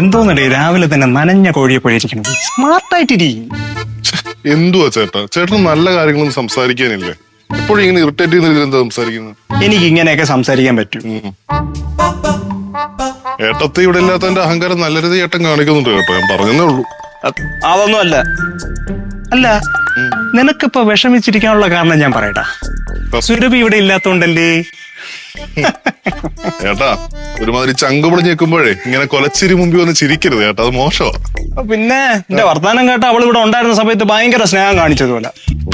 എന്തോന്നടേ രാവിലെ തന്നെ നനഞ്ഞ കോഴിയെ പോയിരിക്കണം സ്മാർട്ടായിട്ടിരി എന്തുവാ ചേട്ടാ? ചേട്ടന് നല്ല കാര്യങ്ങളൊന്നും സംസാരിക്കാനില്ലേ? എപ്പോഴും ഇങ്ങനെ ഇറിറ്റേറ്റ് ചെയ്യുന്ന രീതിയിൽ എന്താ സംസാരിക്കുന്നത്? എനിക്ക് ഇങ്ങനെയൊക്കെ സംസാരിക്കാൻ പറ്റും. ഏട്ടത്തെ ഇവിടെ ഇല്ലാത്തതിന്റെ അഹങ്കാരം നല്ല രീതി ഏട്ടൻ കാണിക്കുന്നുണ്ട് കേട്ടോ. ഞാൻ പറഞ്ഞതേ ഉള്ളൂ. അതൊന്നും അല്ല. അല്ല നിനക്കിപ്പോ വിഷമിച്ചിരിക്കാനുള്ള കാരണം ഞാൻ പറയട്ടാ. സുരഭി ഇവിടെ ഇല്ലാത്തോണ്ടല്ലേ? ഏട്ടാ ഒരുമാതിരി ചങ്ക് പൊടിഞ്ഞ് നിൽക്കുമ്പോഴേ ഇങ്ങനെ കൊലച്ചിരി മുമ്പിൽ വന്ന് ചിരിക്കരുത് ഏട്ടാ. അത് മോശമാ. പിന്നെ എന്റെ വർത്താനം കേട്ട അവൾ ഇവിടെ ഉണ്ടായിരുന്ന സമയത്ത് ഭയങ്കര സ്നേഹം കാണിച്ചതുപോലെ.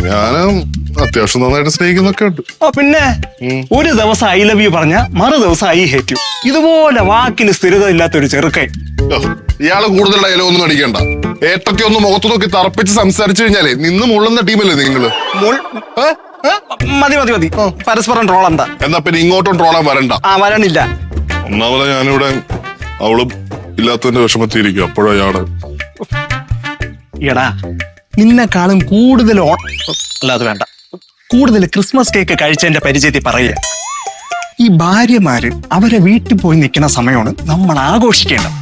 ഞാനും അത്യാവശ്യം നന്നായിട്ട് സ്നേഹിക്കുന്നൊക്കെ ഉണ്ട്. ആ പിന്നെ ഒരു ദിവസം ഐ ലവ് യു പറഞ്ഞ മറു ദിവസം ഐ ഹേറ്റ് യു. ഇതുപോലെ വാക്കിന് സ്ഥിരത ഇല്ലാത്ത ഒരു ചെറുക്കൻ. ഓ, ഇയാൾ കൂടുതൽ ഡയലോഗ് ഒന്നും അടിക്കണ്ട. ഏറ്റത്തി ഒന്ന് മുഖത്ത് നോക്കി തറപ്പിച്ച് സംസാരിച്ചു കഴിഞ്ഞാലേ നിന്ന് മുള്ളുന്ന ടീമല്ലേ നിങ്ങൾ? മതി മതി മതി. പരസ്പരം ട്രോൾ എന്താ? എന്നാ പിന്നെ ഇങ്ങോട്ടും ട്രോളാൻ വരണ്ട. ആ വരണില്ല. ഒന്നാമത് ഞാനിവിടെ അവളും ഇല്ലാത്തതിന്റെ വിഷമത്തിയിരിക്കും അപ്പോഴാണ് എടാ നിന്നെക്കാളും കൂടുതൽ അല്ലാതെ അല്ല അത് വേണ്ട. കൂടുതൽ ക്രിസ്മസ് കേക്ക് കഴിച്ചതിന്റെ പരിചയത്തിൽ പറയുക. ഈ ഭാര്യമാര് അവരെ വീട്ടിൽ പോയി നിൽക്കുന്ന സമയമാണ് നമ്മൾ ആഘോഷിക്കേണ്ടത്.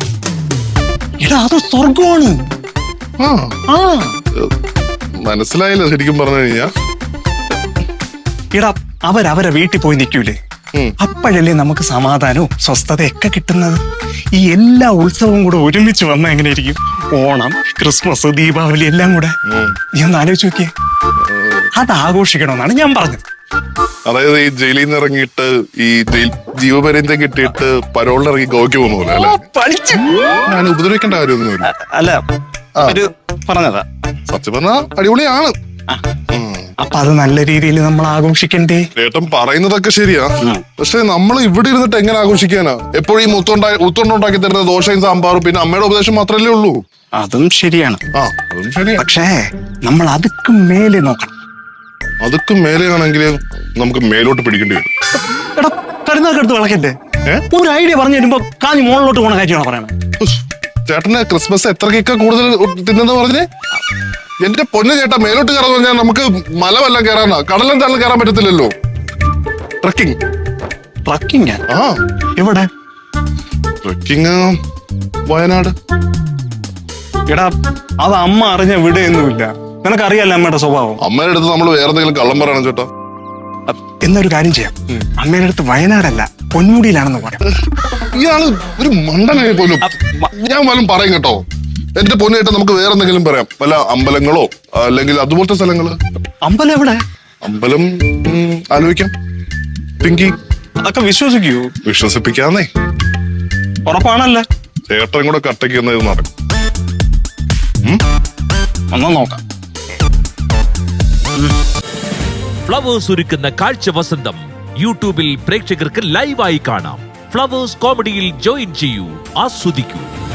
എടാ അത് സ്വർഗമാണ് ആ. മനസ്സിലായില്ല ശരിക്കും പറഞ്ഞു കഴിഞ്ഞാ. എടാ അവരവരെ വീട്ടിൽ പോയി നിൽക്കൂലേ. അപ്പോഴല്ലേ നമുക്ക് സമാധാനവും സ്വസ്ഥതയൊക്കെ കിട്ടുന്നത്? ഈ എല്ലാ ഉത്സവവും കൂടെ ഒരുമിച്ച് വന്ന എങ്ങനെയിരിക്കും ഓണം ക്രിസ്മസ് ദീപാവലി എല്ലാം കൂടെ. നീ ഒന്ന് ആലോചിച്ച് നോക്കിയേ. അത് ആഘോഷിക്കണമെന്നാണ് ഞാൻ പറഞ്ഞത്. അതായത് ഈ ജയിലിൽ നിന്ന് ഇറങ്ങിയിട്ട് ഈ ജയിൽ ജീവപര്യന്തം കിട്ടിയിട്ട് പരോളിൽ ഇറങ്ങി ഗോവയ്ക്ക് പോകുന്ന പോലെ അല്ലെ? പഠിച്ചു. ഞാൻ ഉപദ്രവിക്കേണ്ട കാര്യമൊന്നുമില്ല. അല്ല ഒരു പറഞ്ഞതാ. സത്യം പറഞ്ഞാ അടിപൊളിയാണ്. അപ്പൊ അത് നല്ല രീതിയിൽ നമ്മൾ ആഘോഷിക്കണ്ടേ? ഏട്ടൻ പറയുന്നതൊക്കെ ശരിയാ. പക്ഷെ നമ്മൾ ഇവിടെ ഇരുന്നിട്ട് എങ്ങനെ ആഘോഷിക്കാനാ? എപ്പോഴും ഈ മുത്തുണ്ടാക്കി തരുന്ന ദോശയും സാമ്പാറും പിന്നെ അമ്മയുടെ ഉപദേശം മാത്രമല്ലേ ഉള്ളൂ? അതും ശരിയാണ്. ആ അതും ശരിയാ. പക്ഷേ നമ്മൾ അതുക്കും മേലെ നോക്കണം. അതൊക്കെ മേലെയാണെങ്കിൽ നമുക്ക് മേലോട്ട് പിടിക്കേണ്ടി വരും. എടാ കരുന്നാക്ക് എടുത്ത് വിളക്കല്ലേ? ഏ? ഒരു ഐഡിയ പറഞ്ഞു തരുമ്പോ കാഞ്ഞ് മുകളിലോട്ട് പോണ കാര്യമാണ് പറയണേ. ചേട്ടന് ക്രിസ്മസ് എത്ര കേക്ക കൂടുതൽ തിന്നെന്ന് പറഞ്ഞേ? എന്റെ പൊന്നു ചേട്ടാ മേലോട്ട് കയറാന്ന് പറഞ്ഞാൽ നമുക്ക് മല വല്ലതും കയറാനാ. കടലും തള്ളം കയറാൻ പറ്റത്തില്ലല്ലോ. ട്രക്കിംഗ് ട്രക്കിംഗ് ആ. എവിടെ? ട്രക്കിംഗ് വയനാട്. എടാ അത് അമ്മ അറിഞ്ഞ വിടയൊന്നുമില്ല. നിനക്കറിയാലോ അമ്മയുടെ സ്വഭാവം? അമ്മയുടെ അടുത്ത് നമ്മൾ വേറെ എന്തെങ്കിലും കള്ളം പറയണം ചേട്ടാ. എന്നൊരു കാര്യം ചെയ്യാം. അമ്മയുടെ അടുത്ത് വയനാടല്ല പൊന്മുടിയിലാണെന്ന് പറയാം. ഇയാൾ ഒരു മണ്ടനായി പോലും ഞാൻ പോലും പറയും കേട്ടോ. എന്റെ പൊന്നു ചേട്ടാ നമുക്ക് വേറെ എന്തെങ്കിലും പറയാം. വല്ല അമ്പലങ്ങളോ അല്ലെങ്കിൽ അതുപോലത്തെ സ്ഥലങ്ങൾ? അമ്പലം എവിടെ? അമ്പലം ഉം, ആലോചിക്കാം. പിങ്കി അതൊക്കെ വിശ്വസിക്കൂ. വിശ്വസിപ്പിക്കാന്നേ. ഉറപ്പാണല്ലേ? ചേട്ടൻ കൂടെ കട്ടയ്ക്ക് എന്നത് നടക്കും. നോക്കാം. ഫ്ലവേഴ്സ് ഒരുക്കുന്ന കാഴ്ച വസന്തം. യൂട്യൂബിൽ പ്രേക്ഷകർക്ക് ലൈവായി കാണാം. ഫ്ലവേഴ്സ് കോമഡിയിൽ ജോയിൻ ചെയ്യൂ. ആസ്വദിക്കൂ.